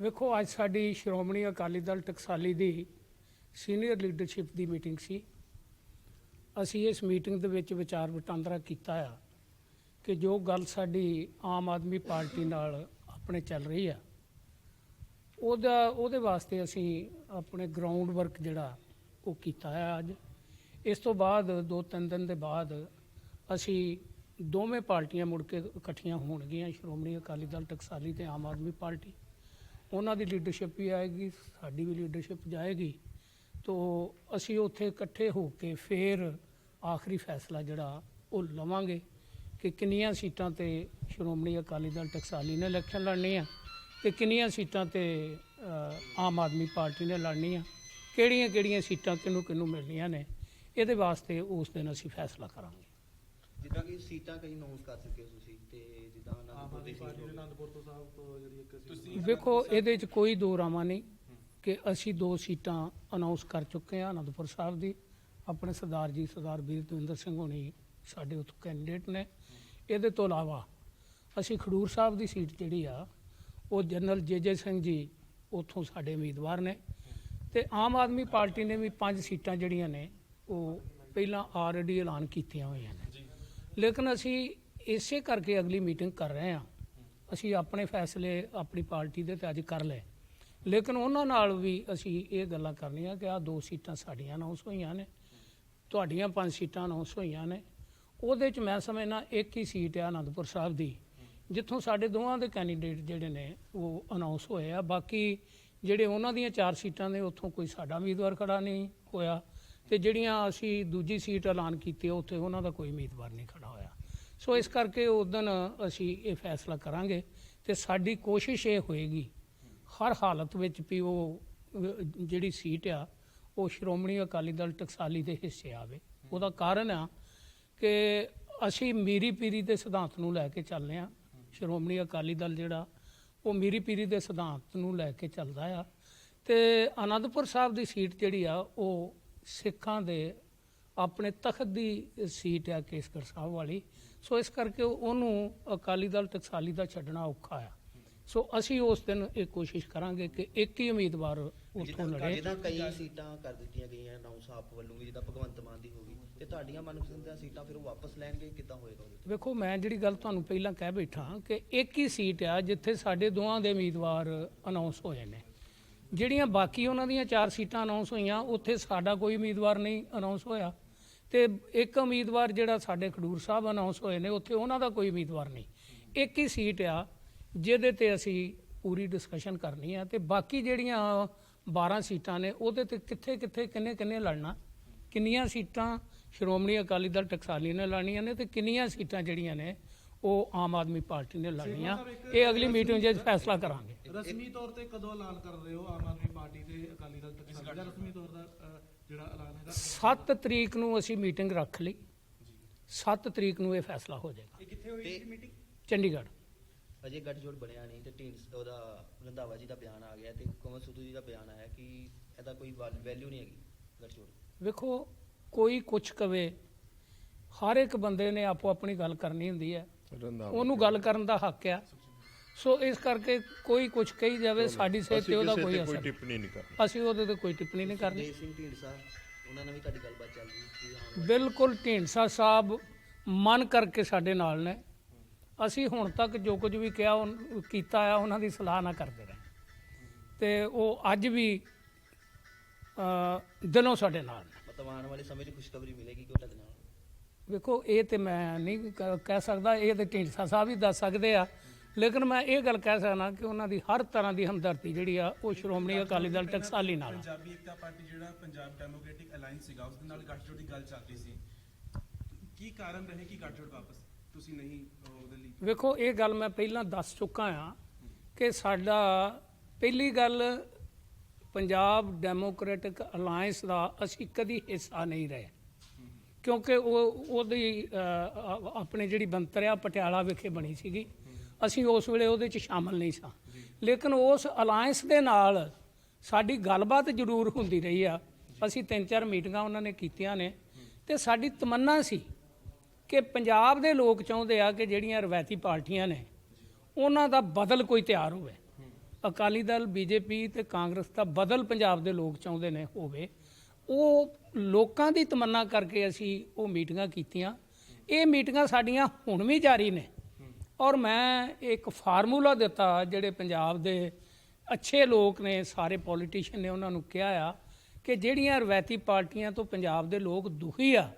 ਵੇਖੋ, ਅੱਜ ਸਾਡੀ ਸ਼੍ਰੋਮਣੀ ਅਕਾਲੀ ਦਲ ਟਕਸਾਲੀ ਦੀ ਸੀਨੀਅਰ ਲੀਡਰਸ਼ਿਪ ਦੀ ਮੀਟਿੰਗ ਸੀ। ਅਸੀਂ ਇਸ ਮੀਟਿੰਗ ਦੇ ਵਿੱਚ ਵਿਚਾਰ ਵਟਾਂਦਰਾ ਕੀਤਾ ਆ ਕਿ ਜੋ ਗੱਲ ਸਾਡੀ ਆਮ ਆਦਮੀ ਪਾਰਟੀ ਨਾਲ ਆਪਣੇ ਚੱਲ ਰਹੀ ਆ, ਉਹਦਾ, ਉਹਦੇ ਵਾਸਤੇ ਅਸੀਂ ਆਪਣੇ ਗਰਾਊਂਡ ਵਰਕ ਜਿਹੜਾ ਉਹ ਕੀਤਾ ਆ ਅੱਜ। ਇਸ ਤੋਂ ਬਾਅਦ, ਦੋ ਤਿੰਨ ਦਿਨ ਦੇ ਬਾਅਦ ਅਸੀਂ ਦੋਵੇਂ ਪਾਰਟੀਆਂ ਮੁੜ ਕੇ ਇਕੱਠੀਆਂ ਹੋਣਗੀਆਂ, ਸ਼੍ਰੋਮਣੀ ਅਕਾਲੀ ਦਲ ਟਕਸਾਲੀ ਤੇ ਆਮ ਆਦਮੀ ਪਾਰਟੀ। ਉਹਨਾਂ ਦੀ ਲੀਡਰਸ਼ਿਪ ਵੀ ਆਏਗੀ, ਸਾਡੀ ਵੀ ਲੀਡਰਸ਼ਿਪ ਜਾਏਗੀ। ਤੋ ਅਸੀਂ ਉੱਥੇ ਇਕੱਠੇ ਹੋ ਕੇ ਫਿਰ ਆਖਰੀ ਫੈਸਲਾ ਜਿਹੜਾ ਉਹ ਲਵਾਂਗੇ ਕਿ ਕਿੰਨੀਆਂ ਸੀਟਾਂ ਤੇ ਸ਼੍ਰੋਮਣੀ ਅਕਾਲੀ ਦਲ ਟਕਸਾਲੀ ਨੇ ਇਲੈਕਸ਼ਨ ਲੜਨੀ ਆ ਤੇ ਕਿੰਨੀਆਂ ਸੀਟਾਂ ਤੇ ਆਮ ਆਦਮੀ ਪਾਰਟੀ ਨੇ ਲੜਨੀ ਆ ਕਿਹੜੀਆਂ ਕਿਹੜੀਆਂ ਸੀਟਾਂ ਕਿਹਨੂੰ ਕਿਹਨੂੰ ਮਿਲਣੀਆਂ ਨੇ, ਇਹਦੇ ਵਾਸਤੇ ਉਸ ਦਿਨ ਅਸੀਂ ਫੈਸਲਾ ਕਰਾਂਗੇ। ਜਿੱਦਾਂ ਕਿ ਸੀਟਾਂ ਕਈ ਅਨਾਉਂਸ ਕਰ ਚੁੱਕੇ ਹੋ ਤੁਸੀਂ ਤੇ ਜਿੱਦਾਂ ਆਮ ਅਨੰਦਪੁਰ ਆਦਮੀ ਦੀ ਪਾਰਟੀ ਸੀਟ ਨੇ ਹੋ ਅਨੰਦਪੁਰ ਤੋਂ ਸਾਹਿਬ ਤੋਂ ਜਿਹੜੀ ਇੱਕ ਤੁਸੀਂ ਵੇਖੋ ਇਹਦੇ 'ਚ ਕੋਈ ਦੋ ਰਾਮਾ ਨਹੀਂ ਕਿ ਅਸੀਂ ਦੋ ਸੀਟਾਂ ਅਨਾਉਂਸ ਕਰ ਚੁੱਕੇ ਹਾਂ ਅਨੰਦਪੁਰ ਸਾਹਿਬ ਦੀ ਆਪਣੇ ਸਰਦਾਰ ਜੀ ਸਰਦਾਰ ਵੀਰ ਦਵਿੰਦਰ ਸਿੰਘ ਹੋਣੀ ਸਾਡੇ ਉੱਥੋਂ ਕੈਂਡੀਡੇਟ ਨੇ। ਇਹਦੇ ਤੋਂ ਇਲਾਵਾ ਅਸੀਂ ਖਡੂਰ ਸਾਹਿਬ ਦੀ ਸੀਟ ਜਿਹੜੀ ਆ ਉਹ ਜਨਰਲ ਜੇਜੇ ਸਿੰਘ ਜੀ ਉੱਥੋਂ ਸਾਡੇ ਉਮੀਦਵਾਰ ਨੇ ਤੇ ਆਮ ਆਦਮੀ ਪਾਰਟੀ ਨੇ ਵੀ ਪੰਜ ਸੀਟਾਂ ਜਿਹੜੀਆਂ ਨੇ ਉਹ ਪਹਿਲਾਂ ਆਲਰੇਡੀ ਐਲਾਨ ਕੀਤੀਆਂ ਹੋਈਆਂ ਨੇ। ਲੇਕਿਨ ਅਸੀਂ ਇਸੇ ਕਰਕੇ ਅਗਲੀ ਮੀਟਿੰਗ ਕਰ ਰਹੇ ਹਾਂ। ਅਸੀਂ ਆਪਣੇ ਫੈਸਲੇ ਆਪਣੀ ਪਾਰਟੀ ਦੇ ਤੇ ਅੱਜ ਕਰ ਲਏ। ਲੇਕਿਨ ਉਹਨਾਂ ਨਾਲ ਵੀ ਅਸੀਂ ਇਹ ਗੱਲਾਂ ਕਰਨੀਆਂ ਕਿ ਆਹ ਦੋ ਸੀਟਾਂ ਸਾਡੀਆਂ ਅਨਾਉਂਸ ਹੋਈਆਂ ਨੇ, ਤੁਹਾਡੀਆਂ ਪੰਜ ਸੀਟਾਂ ਅਨਾਉਂਸ ਹੋਈਆਂ ਨੇ। ਉਹਦੇ ਚ ਮੈਂ ਸਮਝਣਾ ਇੱਕ ਹੀ ਸੀਟ ਆ ਆਨੰਦਪੁਰ ਸਾਹਿਬ ਦੀ, ਜਿੱਥੋਂ ਸਾਡੇ ਦੋਵਾਂ ਦੇ ਕੈਂਡੀਡੇਟ ਜਿਹੜੇ ਨੇ ਉਹ ਅਨਾਉਂਸ ਹੋਏ ਆ। ਬਾਕੀ ਜਿਹੜੇ ਉਹਨਾਂ ਦੀਆਂ ਚਾਰ ਸੀਟਾਂ ਨੇ, ਉੱਥੋਂ ਕੋਈ ਸਾਡਾ ਉਮੀਦਵਾਰ ਖੜਾ ਨਹੀਂ ਹੋਇਆ। ਤੇ ਜਿਹੜੀਆਂ ਅਸੀਂ ਦੂਜੀ ਸੀਟ ਐਲਾਨ ਕੀਤੀ ਉੱਥੇ ਉਹਨਾਂ ਦਾ ਕੋਈ ਉਮੀਦਵਾਰ ਨਹੀਂ ਖੜਾ ਹੋਇਆ। ਸੋ ਇਸ ਕਰਕੇ ਉਸ ਦਿਨ ਅਸੀਂ ਇਹ ਫੈਸਲਾ ਕਰਾਂਗੇ ਤੇ ਸਾਡੀ ਕੋਸ਼ਿਸ਼ ਇਹ ਹੋਏਗੀ, ਹਰ ਹਾਲਤ ਵਿੱਚ ਵੀ ਉਹ ਜਿਹੜੀ ਸੀਟ ਆ, ਉਹ ਸ਼੍ਰੋਮਣੀ ਅਕਾਲੀ ਦਲ ਟਕਸਾਲੀ ਦੇ ਹਿੱਸੇ ਆਵੇ। ਉਹਦਾ ਕਾਰਨ ਆ ਕਿ ਅਸੀਂ ਮੀਰੀ ਪੀਰੀ ਦੇ ਸਿਧਾਂਤ ਨੂੰ ਲੈ ਕੇ ਚੱਲਦੇ ਆ। ਸ਼੍ਰੋਮਣੀ ਅਕਾਲੀ ਦਲ ਜਿਹੜਾ, ਉਹ ਮੀਰੀ ਪੀਰੀ ਦੇ ਸਿਧਾਂਤ ਨੂੰ ਲੈ ਕੇ ਚੱਲਦਾ ਆ। ਤੇ ਆਨੰਦਪੁਰ ਸਾਹਿਬ ਦੀ ਸੀਟ ਜਿਹੜੀ ਆ, ਉਹ ਸਿੱਖਾਂ ਦੇ ਆਪਣੇ ਤਖਤ ਦੀ ਸੀਟ ਆ ਕੇਸਗੜ੍ਹ ਸਾਹਿਬ ਵਾਲੀ। ਸੋ ਇਸ ਕਰਕੇ ਉਹਨੂੰ ਅਕਾਲੀ ਦਲ ਟਕਸਾਲੀ ਦਾ ਛੱਡਣਾ ਔਖਾ ਆ। ਸੋ ਅਸੀਂ ਉਸ ਦਿਨ ਇਹ ਕੋਸ਼ਿਸ਼ ਕਰਾਂਗੇ ਕਿ ਇੱਕ ਹੀ ਉਮੀਦਵਾਰ ਉੱਥੋਂ ਲੜੇ। ਜਿੱਦਾਂ ਕਈ ਸੀਟਾਂ ਕਰ ਦਿੱਤੀਆਂ ਗਈਆਂ ਅਨਾਉਂਸ ਆਪ ਵੱਲੋਂ ਵੀ ਜਿੱਦਾਂ ਭਗਵੰਤ ਮਾਨ ਦੀ ਹੋ ਗਈ। ਤੇ ਤੁਹਾਡੀਆਂ ਮਨਪਸੰਦ ਸੀਟਾਂ ਫਿਰ ਉਹ ਵਾਪਸ ਲੈਣਗੇ ਕਿੱਦਾਂ ਹੋਏਗਾ ਵੇਖੋ ਮੈਂ ਜਿਹੜੀ ਗੱਲ ਤੁਹਾਨੂੰ ਪਹਿਲਾਂ ਕਹਿ ਬੈਠਾ ਕਿ ਇੱਕ ਹੀ ਸੀਟ ਆ ਜਿੱਥੇ ਸਾਡੇ ਦੋਵਾਂ ਦੇ ਉਮੀਦਵਾਰ ਅਨਾਉਂਸ ਹੋਏ ਨੇ। ਜਿਹੜੀਆਂ ਬਾਕੀ ਉਹਨਾਂ ਦੀਆਂ ਚਾਰ ਸੀਟਾਂ ਅਨਾਉਂਸ ਹੋਈਆਂ, ਉੱਥੇ ਸਾਡਾ ਕੋਈ ਉਮੀਦਵਾਰ ਨਹੀਂ ਅਨਾਉਂਸ ਹੋਇਆ। ਤੇ ਇੱਕ ਉਮੀਦਵਾਰ ਜਿਹੜਾ ਸਾਡੇ ਖਡੂਰ ਸਾਹਿਬ ਅਨਾਉਂਸ ਹੋਏ ਨੇ, ਉੱਥੇ ਉਹਨਾਂ ਦਾ ਕੋਈ ਉਮੀਦਵਾਰ ਨਹੀਂ। ਇੱਕ ਹੀ ਸੀਟ ਆ, ਜਿਹਦੇ ਤੇ ਅਸੀਂ ਪੂਰੀ ਡਿਸਕਸ਼ਨ ਕਰਨੀ ਆ, ਤੇ ਬਾਕੀ ਜਿਹੜੀਆਂ 12 ਸੀਟਾਂ ਨੇ, ਉਹਦੇ ਤੇ ਕਿੱਥੇ ਕਿੱਥੇ ਕਿੰਨੇ ਕਿੰਨੇ ਲੜਨਾ? ਕਿੰਨੀਆਂ ਸੀਟਾਂ ਸ਼੍ਰੋਮਣੀ ਅਕਾਲੀ ਦਲ ਟਕਸਾਲੀ ਨੇ ਲੜਨੀਆਂ ਨੇ, ਤੇ ਕਿੰਨੀਆਂ ਸੀਟਾਂ ਜਿਹੜੀਆਂ ਨੇ ਉਹ ਆਮ ਆਦਮੀ ਪਾਰਟੀ ਨੇ ਲੜਨੀਆਂ ਇਹ ਅਗਲੀ ਮੀਟਿੰਗ 'ਚ ਫੈਸਲਾ ਕਰਾਂਗੇ। ਰਸਮੀ ਤੌਰ ਤੇ ਕਦੋਂ ਐਲਾਨ ਕਰ ਰਹੇ ਹੋ ਆਮ ਆਦਮੀ ਪਾਰਟੀ ਤੇ ਅਕਾਲੀ ਦਲ ਟਕਸਾਲੀ ਦਾ ਰਸਮੀ ਤੌਰ ਦਾ ਜਿਹੜਾ ਐਲਾਨ ਹੈਗਾ? 7 ਤਰੀਕ ਨੂੰ ਅਸੀਂ ਮੀਟਿੰਗ ਰੱਖ ਲਈ। 7 ਤਰੀਕ ਨੂੰ ਇਹ ਫੈਸਲਾ ਹੋ ਜਾਏਗਾ। ਇਹ ਕਿੱਥੇ ਹੋਈ ਤੇ- ਮੀਟਿੰਗ? ਚੰਡੀਗੜ੍ਹ। ਅਜੇ ਗੱਠਜੋੜ ਬਣਿਆ ਨਹੀਂ ਤੇ ਢੀਂਡਸ ਉਹਦਾ ਰੰਧਾਵਾ ਜੀ ਦਾ ਬਿਆਨ ਆ ਗਿਆ ਤੇ ਕੁਮਰ ਸੁਧੂ ਜੀ ਦਾ ਬਿਆਨ ਆਇਆ ਕਿ ਇਹਦਾ ਕੋਈ ਵੈਲਿਊ ਨਹੀਂ ਹੈਗੀ ਗੱਠਜੋੜ। ਵੇਖੋ ਕੋਈ ਕੁਛ ਕਵੇ ਹਰ ਇੱਕ ਬੰਦੇ ਨੇ ਆਪੋ ਆਪਣੀ ਗੱਲ ਕਰਨੀ ਹੁੰਦੀ ਹੈ। ਉਹਨੂੰ ਗੱਲ ਕਰਨ ਦਾ ਹੱਕ ਆ। ਸੋ ਇਸ ਕਰਕੇ ਕੋਈ ਕੁਛ ਕਹੀ ਜਾਵੇ ਸਾਡੀ ਸਿਹਤ ਤੇ ਉਹਦਾ ਕੋਈ ਅਸਰ ਨਹੀਂ। ਟਿੱਪਣੀ ਨਹੀਂ ਕਰਨੀ। ਅਸੀਂ ਉਹਦੇ ਤੇ ਕੋਈ ਟਿੱਪਣੀ ਨਹੀਂ ਕਰਨੀ। ਦੇਵ ਸਿੰਘ ਢੀਂਡਸਾ ਉਹਨਾਂ ਨਾਲ ਵੀ ਤੁਹਾਡੀ ਗੱਲਬਾਤ ਚੱਲ ਰਹੀ ਬਿਲਕੁਲ ਢੀਂਡਸਾ ਸਾਹਿਬ ਮਨ ਕਰਕੇ ਸਾਡੇ ਨਾਲ ਨੇ। ਅਸੀਂ ਹੁਣ ਤੱਕ ਜੋ ਕੁਝ ਵੀ ਕਿਹਾ ਕੀਤਾ ਆ ਉਹਨਾਂ ਦੀ ਸਲਾਹ ਨਾ ਕਰਦੇ ਰਹੇ। ਤੇ ਉਹ ਅੱਜ ਵੀ ਅ, ਦਿਲੋਂ ਸਾਡੇ ਨਾਲ ਨੇ। ਮਤਲਬ ਆਉਣ ਵਾਲੇ ਸਮੇਂ 'ਚ ਖੁਸ਼ਖਬਰੀ ਮਿਲੇਗੀ ਕਿ ਉਹ ਤੁਹਾਡੇ ਨਾਲ? ਵੇਖੋ ਇਹ ਤੇ ਮੈਂ ਨਹੀਂ ਕ- ਕਹਿ ਸਕਦਾ ਇਹ ਤੇ ਢੀਂਡਸਾ ਸਾਹਿਬ ਹੀ ਦੱਸ ਸਕਦੇ ਆ। ਲੇਕਿਨ ਮੈਂ ਇਹ ਗੱਲ ਕਹਿ ਸਕਦਾ ਕਿ ਉਹਨਾਂ ਦੀ ਹਰ ਤਰ੍ਹਾਂ ਦੀ ਹਮਦਰਦੀ ਜਿਹੜੀ ਆ ਉਹ ਸ਼੍ਰੋਮਣੀ ਅਕਾਲੀ ਦਲ ਟਕਸਾਲੀ ਨਾਲ ਆ। ਪੰਜਾਬੀ ਏਕਤਾ ਪਾਰਟੀ ਜਿਹੜਾ ਪੰਜਾਬ ਡੈਮੋਕ੍ਰੈਟਿਕ ਅਲਾਈਅੰਸ ਸੀਗਾ ਉਸ ਦੇ ਨਾਲ ਗੱਠਜੋੜ ਦੀ ਗੱਲ ਚੱਲਦੀ ਸੀ। ਕੀ ਕਾਰਨ ਰਹੇ ਕਿ ਗੱਠਜੋੜ ਵਾਪਸ? ਤੁਸੀਂ ਨਹੀਂ ਅਹ, ਉਹਦੇ ਲਈ? ਵੇਖੋ ਇਹ ਗੱਲ ਮੈਂ ਪਹਿਲਾਂ ਦੱਸ ਚੁੱਕਾ ਆ ਕਿ ਸਾਡਾ ਪਹਿਲੀ ਗੱਲ ਪੰਜਾਬ ਡੈਮੋਕ੍ਰੈਟਿਕ ਅਲਾਈਅੰਸ ਦਾ ਅਸੀਂ ਕਦੀ ਹਿੱਸਾ ਨਹੀਂ ਰਹੇ। ਕਿਉਂਕਿ ਉਹ ਉਹਦੀ ਅ, ਆ- ਜਿਹੜੀ ਬੰਤਰ ਆ ਪਟਿਆਲਾ ਵਿਖੇ ਬਣੀ ਸੀਗੀ। ਅਸੀਂ ਉਸ ਵੇਲੇ ਉਹਦੇ ਚ ਸ਼ਾਮਲ ਨਹੀਂ ਸਾਂ। ਲੇਕਿਨ ਉਸ ਅਲਾਈਅੰਸ ਦੇ ਨਾਲ ਸਾਡੀ ਗੱਲਬਾਤ ਜ਼ਰੂਰ ਹੁੰਦੀ ਰਹੀ ਆ। ਅਸੀਂ ਤਿੰਨ ਚਾਰ ਮੀਟਿੰਗਾਂ ਉਹਨਾਂ ਨੇ ਕੀਤੀਆਂ ਨੇ। ਤੇ ਸਾਡੀ ਤਮੰਨਾ ਸੀ ਕਿ ਪੰਜਾਬ ਦੇ ਲੋਕ ਚਾਹੁੰਦੇ ਆ ਕਿ ਜਿਹੜੀਆਂ ਰਵਾਇਤੀ ਪਾਰਟੀਆਂ ਨੇ ਉਹਨਾਂ ਦਾ ਬਦਲ ਕੋਈ ਤਿਆਰ ਹੋਵੇ। ਅਕਾਲੀ ਦਲ ਬੀਜੇਪੀ ਤੇ ਕਾਂਗਰਸ ਦਾ ਬਦਲ ਪੰਜਾਬ ਦੇ ਲੋਕ ਚਾਹੁੰਦੇ ਨੇ ਹੋਵੇ। ਉਹ ਲੋਕਾਂ ਦੀ ਤਮੰਨਾ ਕਰਕੇ ਅਸੀਂ ਉਹ ਮੀਟਿੰਗਾਂ ਕੀਤੀਆਂ। ਇਹ ਮੀਟਿੰਗਾਂ ਸਾਡੀਆਂ ਹੁਣ ਵੀ ਜਾਰੀ ਨੇ। ਔਰ ਮੈਂ ਇੱਕ ਫਾਰਮੂਲਾ ਦਿੱਤਾ ਜਿਹੜੇ ਪੰਜਾਬ ਦੇ ਅੱਛੇ ਲੋਕ ਨੇ ਸਾਰੇ ਪੋਲੀਟੀਸ਼ੀਅਨ ਨੇ ਉਹਨਾਂ ਨੂੰ ਕਿਹਾ ਆ ਕਿ ਜਿਹੜੀਆਂ ਰਵਾਇਤੀ ਪਾਰਟੀਆਂ ਤੋਂ ਪੰਜਾਬ ਦੇ ਲੋਕ ਦੁਖੀ ਆ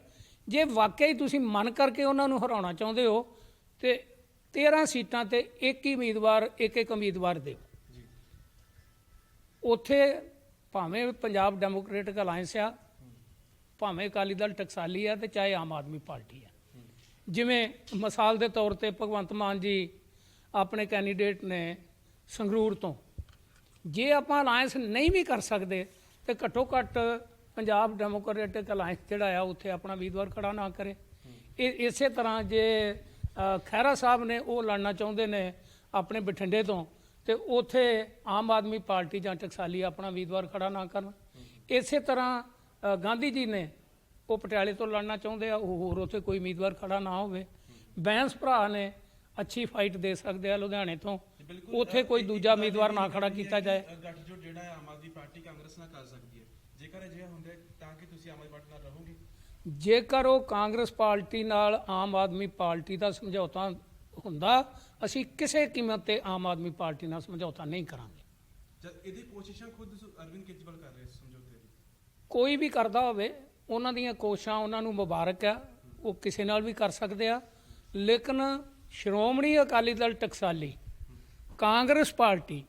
ਜੇ ਵਾਕਈ ਤੁਸੀਂ ਮਨ ਕਰਕੇ ਉਹਨਾਂ ਨੂੰ ਹਰਾਉਣਾ ਚਾਹੁੰਦੇ ਹੋ ਤੇ 13 ਸੀਟਾਂ ਤੇ ਇੱਕ ਹੀ ਉਮੀਦਵਾਰ ਇੱਕ ਇੱਕ ਉਮੀਦਵਾਰ ਦਿਓ। ਉੱਥੇ ਭਾਵੇਂ ਪੰਜਾਬ ਡੈਮੋਕ੍ਰੈਟਿਕ ਅਲਾਈਅੰਸ ਆ ਭਾਵੇਂ ਅਕਾਲੀ ਦਲ ਟਕਸਾਲੀ ਆ ਤੇ ਚਾਹੇ ਆਮ ਆਦਮੀ ਪਾਰਟੀ ਆ। ਜਿਵੇਂ ਮਿਸਾਲ ਦੇ ਤੌਰ ਤੇ ਭਗਵੰਤ ਮਾਨ ਜੀ ਆਪਣੇ ਕੈਂਡੀਡੇਟ ਨੇ ਸੰਗਰੂਰ ਤੋਂ। ਜੇ ਆਪਾਂ ਅਲਾਈਅੰਸ ਨਹੀਂ ਵੀ ਕਰ ਸਕਦੇ ਤੇ ਘੱਟੋ ਘੱਟ ਪੰਜਾਬ ਡੈਮੋਕ੍ਰੈਟਿਕ ਅਲਾਈਅੰਸ ਜਿਹੜਾ ਆ ਉੱਥੇ ਆਪਣਾ ਉਮੀਦਵਾਰ ਖੜਾ ਨਾ ਕਰੇ। ਇਹ ਇਸੇ ਤਰ੍ਹਾਂ ਜੇ ਅ, ਖਹਿਰਾ ਸਾਹਿਬ ਨੇ ਉਹ ਲੜਨਾ ਚਾਹੁੰਦੇ ਨੇ ਆਪਣੇ ਬਠਿੰਡੇ ਤੋਂ ਤੇ ਉਥੇ ਆਮ ਆਦਮੀ ਪਾਰਟੀ ਜਾਂ ਟਕਸਾਲੀ ਆਪਣਾ ਉਮੀਦਵਾਰ ਖੜਾ ਨਾ ਕਰਨ। ਇਸੇ ਤਰ੍ਹਾਂ ਗਾਂਧੀ ਜੀ ਨੇ ਉਹ ਪਟਿਆਲੇ ਤੋਂ ਲੜਨਾ ਚਾਹੁੰਦੇ ਆ ਉਹ ਹੋਰ ਉਥੇ ਕੋਈ ਉਮੀਦਵਾਰ ਖੜਾ ਨਾ ਹੋਵੇ। ਬੈਂਸ ਭਰਾ ਨੇ ਅੱਛੀ ਫਾਈਟ ਦੇ ਸਕਦੇ ਆ ਲੁਧਿਆਣੇ ਤੋਂ। ਉਥੇ ਕੋਈ ਦੂਜਾ ਉਮੀਦਵਾਰ ਨਾ ਖੜਾ ਕੀਤਾ ਜਾਏ। ਗੱਠਜੋੜ ਜਿਹੜਾ ਹੈ ਆਮ ਆਦਮੀ ਪਾਰਟੀ ਕਾਂਗਰਸ ਨਾਲ ਕਰ ਸਕਦੀ ਹੈ। ਜੇਕਰ ਅਜਿਹਾ ਹੁੰਦਾ ਹੈ ਤਾਂ ਕਿ ਤੁਸੀਂ ਆਮ ਆਦਮੀ ਪਾਰਟੀ ਨਾਲ ਰਹੋਗੇ। ਜੇਕਰ ਉਹ ਕਾਂਗਰਸ ਪਾਰਟੀ ਨਾਲ ਆਮ ਆਦਮੀ ਪਾਰਟੀ ਦਾ ਸਮਝੌਤਾ ਹੁੰਦਾ ਅਸੀਂ ਕਿਸੇ ਕੀਮਤ ਤੇ ਆਮ ਆਦਮੀ ਪਾਰਟੀ ਨਾਲ ਸਮਝੌਤਾ ਨਹੀਂ ਕਰਾਂਗੇ। ਜਦ ਇਹਦੀ ਕੋਸ਼ਿਸ਼ਾਂ ਖੁਦ ਸੁ- ਅਰਵਿੰਦ ਕੇਜਰੀਵਾਲ ਕਰ ਰਹੇ ਇਸ ਸਮਝੌਤੇ ਦੀ। ਕੋਈ ਵੀ ਕਰਦਾ ਹੋਵੇ ਉਹਨਾਂ ਦੀਆਂ ਕੋਸ਼ਿਸ਼ਾਂ ਉਹਨਾਂ ਨੂੰ ਮੁਬਾਰਕ ਆ ਉਹ ਕਿਸੇ ਨਾਲ ਵੀ ਕਰ ਸਕਦੇ ਆ। ਲੇਕਿਨ ਸ਼੍ਰੋਮਣੀ ਅਕਾਲੀ ਦਲ ਟਕਸਾਲੀ ਕਾਂਗਰਸ ਪਾਰਟੀ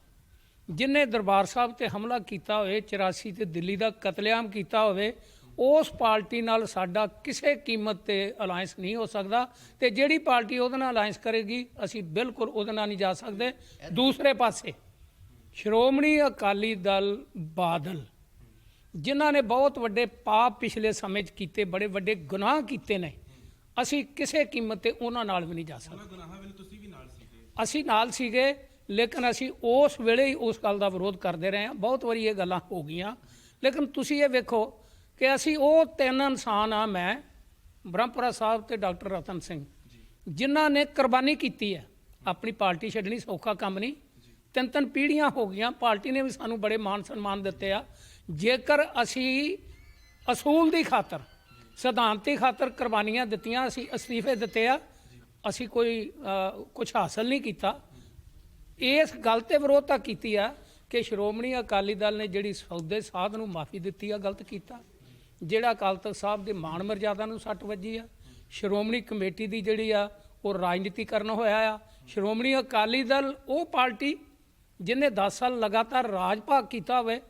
ਜਿਨੇ ਦਰਬਾਰ ਸਾਹਿਬ ਤੇ ਹਮਲਾ ਕੀਤਾ ਹੋਵੇ 84 ਤੇ ਦਿੱਲੀ ਦਾ ਕਤਲੇਆਮ ਕੀਤਾ ਹੋਵੇ ਉਸ ਪਾਰਟੀ ਨਾਲ ਸਾਡਾ ਕਿਸੇ ਕੀਮਤ ਤੇ ਅਲਾਈਅੰਸ ਨਹੀਂ ਹੋ ਸਕਦਾ ਤੇ ਜਿਹੜੀ ਪਾਰਟੀ ਉਹਦੇ ਨਾਲ ਅਲਾਈਅੰਸ ਕਰੇਗੀ, ਅਸੀਂ ਬਿਲਕੁਲ ਉਹਦੇ ਨਾਲ ਨਹੀਂ ਜਾ ਸਕਦੇ। ਦੂਸਰੇ ਪਾਸੇ, ਸ਼੍ਰੋਮਣੀ ਅਕਾਲੀ ਦਲ ਬਾਦਲ, ਜਿਨ੍ਹਾਂ ਨੇ ਬਹੁਤ ਵੱਡੇ ਪਾਪ ਪਿਛਲੇ ਸਮੇਂ 'ਚ ਕੀਤੇ, ਬੜੇ ਵੱਡੇ ਗੁਨਾਹ ਕੀਤੇ ਨੇ, ਅਸੀਂ ਕਿਸੇ ਕੀਮਤ ਤੇ ਉਹਨਾਂ ਨਾਲ ਵੀ ਨਹੀਂ ਜਾ ਸਕਦੇ। ਗੁਨਾਹਾਂ ਵੇਲੇ ਤੁਸੀਂ ਵੀ ਨਾਲ ਸੀਗੇ ਅਸੀਂ ਨਾਲ ਸੀਗੇ, ਲੇਕਿਨ ਅਸੀਂ ਉਸ ਵੇਲੇ ਹੀ ਉਸ ਗੱਲ ਦਾ ਵਿਰੋਧ ਕਰਦੇ ਰਹੇ ਹਾਂ। ਬਹੁਤ ਵਾਰੀ ਇਹ ਗੱਲਾਂ ਹੋ ਗਈਆਂ। ਲੇਕਿਨ ਤੁਸੀਂ ਇਹ ਵੇਖੋ ਕਿ ਅਸੀਂ ਉਹ ਤਿੰਨ ਇਨਸਾਨ ਆ ਮੈਂ, ਬ੍ਰਹਮਪੁਰਾ ਸਾਹਿਬ ਤੇ ਡਾਕਟਰ ਰਤਨ ਸਿੰਘ, ਜਿਨ੍ਹਾਂ ਨੇ ਕੁਰਬਾਨੀ ਕੀਤੀ ਹੈ। ਆਪਣੀ ਪਾਰਟੀ ਛੱਡਣੀ ਸੌਖਾ ਕੰਮ ਨਹੀਂ। ਤਿੰਨ ਤਿੰਨ ਪੀੜ੍ਹੀਆਂ ਹੋ ਗਈਆਂ। ਪਾਰਟੀ ਨੇ ਵੀ ਸਾਨੂੰ ਬੜੇ ਮਾਨ ਸਨਮਾਨ ਦਿੱਤੇ ਆ। ਜੇਕਰ ਅਸੀਂ ਅਸੂਲ ਦੀ ਖਾਤਰ, ਸਿਧਾਂਤੀ ਖਾਤਰ ਕੁਰਬਾਨੀਆਂ ਦਿੱਤੀਆਂ, ਅਸੀਂ ਅਸਤੀਫੇ ਦਿੱਤੇ ਆ, ਅਸੀਂ ਕੋਈ ਕੁਝ ਹਾਸਲ ਨਹੀਂ ਕੀਤਾ। ਇਸ ਗੱਲ ਤੇ ਵਿਰੋਧਤਾ ਕੀਤੀ ਆ ਕਿ ਸ਼੍ਰੋਮਣੀ ਅਕਾਲੀ ਦਲ ਨੇ ਜਿਹੜੀ ਸੌਦੇ ਸਾਧ ਨੂੰ ਮਾਫੀ ਦਿੱਤੀ ਆ, ਗਲਤ ਕੀਤਾ। ਜਿਹੜਾ ਅਕਾਲ ਤਖਤ ਸਾਹਿਬ ਦੇ ਮਾਣ ਮਰਜ਼ਾਦਾ ਨੂੰ ਸੱਟ ਵੱਜੀ ਆ। ਸ਼੍ਰੋਮਣੀ ਕਮੇਟੀ ਦੀ ਜਿਹੜੀ ਆ, ਉਹ ਰਾਜਨੀਤੀਕਰਨ ਹੋਇਆ ਆ। ਸ਼੍ਰੋਮਣੀ ਅਕਾਲੀ ਦਲ, ਉਹ ਪਾਰਟੀ ਜਿਹਨੇ 10 ਸਾਲ ਲਗਾਤਾਰ ਰਾਜ ਭਾਗ ਕੀਤਾ ਹੋਵੇ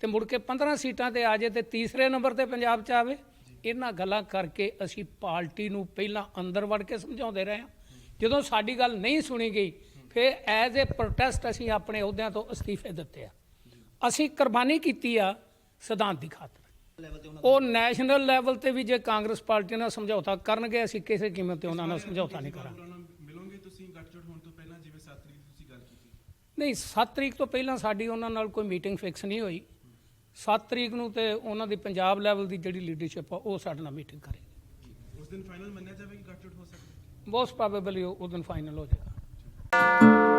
ਤੇ ਮੁੜ ਕੇ 15 ਸੀਟਾਂ ਤੇ ਆ ਜੇ ਤੇ ਤੀਸਰੇ ਨੰਬਰ ਤੇ ਪੰਜਾਬ 'ਚ ਆਵੇ, ਇਹਨਾਂ ਗੱਲਾਂ ਕਰਕੇ ਅਸੀਂ ਪਾਰਟੀ ਨੂੰ ਪਹਿਲਾਂ ਅੰਦਰ ਵੜ ਕੇ ਸਮਝਾਉਂਦੇ ਰਹੇ ਹਾਂ। ਜਦੋਂ ਸਾਡੀ ਗੱਲ ਨਹੀਂ ਸੁਣੀ ਗਈ, ਫਿਰ ਐਜ਼ ਅ ਪ੍ਰੋਟੈਸਟ ਅਸੀਂ ਆਪਣੇ ਅਹੁਦਿਆਂ ਤੋਂ ਅਸਤੀਫੇ ਦਿੱਤੇ ਆ। ਅਸੀਂ ਕੁਰਬਾਨੀ ਕੀਤੀ ਆ ਸਿਧਾਂਤ ਦੀ ਖਾਤਰ। ਲੈਵਲ ਤੇ ਉਹਨਾਂ ਉਹ ਨੈਸ਼ਨਲ ਲੈਵਲ ਤੇ ਵੀ ਜੇ ਕਾਂਗਰਸ ਪਾਰਟੀ ਨਾਲ ਸਮਝੌਤਾ ਕਰਨਗੇ ਅਸੀਂ ਕਿਸੇ ਕੀਮਤ ਤੇ ਉਹਨਾਂ ਨਾਲ ਸਮਝੌਤਾ ਨਹੀਂ ਕਰਾਂਗੇ। ਮਿਲੋਗੇ ਤੁਸੀਂ ਗੱਠਜੋੜ ਹੋਣ ਤੋਂ ਪਹਿਲਾਂ ਜਿਵੇਂ 7 ਤਰੀਕ ਤੁਸੀਂ ਗੱਲ ਕੀਤੀ? ਨਹੀਂ 7 ਤਰੀਕ ਤੋਂ ਪਹਿਲਾਂ ਸਾਡੀ ਉਹਨਾਂ ਨਾਲ ਕੋਈ ਮੀਟਿੰਗ ਫਿਕਸ ਨਹੀਂ ਹੋਈ। 7 ਤਰੀਕ ਨੂੰ ਤੇ ਉਹਨਾਂ ਦੀ ਪੰਜਾਬ ਲੈਵਲ ਦੀ ਜਿਹੜੀ ਲੀਡਰਸ਼ਿਪ ਆ ਉਹ ਸਾਡੇ ਨਾਲ ਮੀਟਿੰਗ ਕਰੇਗੀ। ਉਸ ਦਿਨ ਫਾਈਨਲ ਮੰਨਿਆ ਜਾਵੇ ਕਿ ਗੱਠਜੋੜ ਹੋ ਸਕਦਾ? ਬਹੁਤ ਪ੍ਰੋਬੇਬਲੀ ਉਹ ਦਿਨ ਫਾਈਨਲ ਹੋ ਜਾਏਗਾ।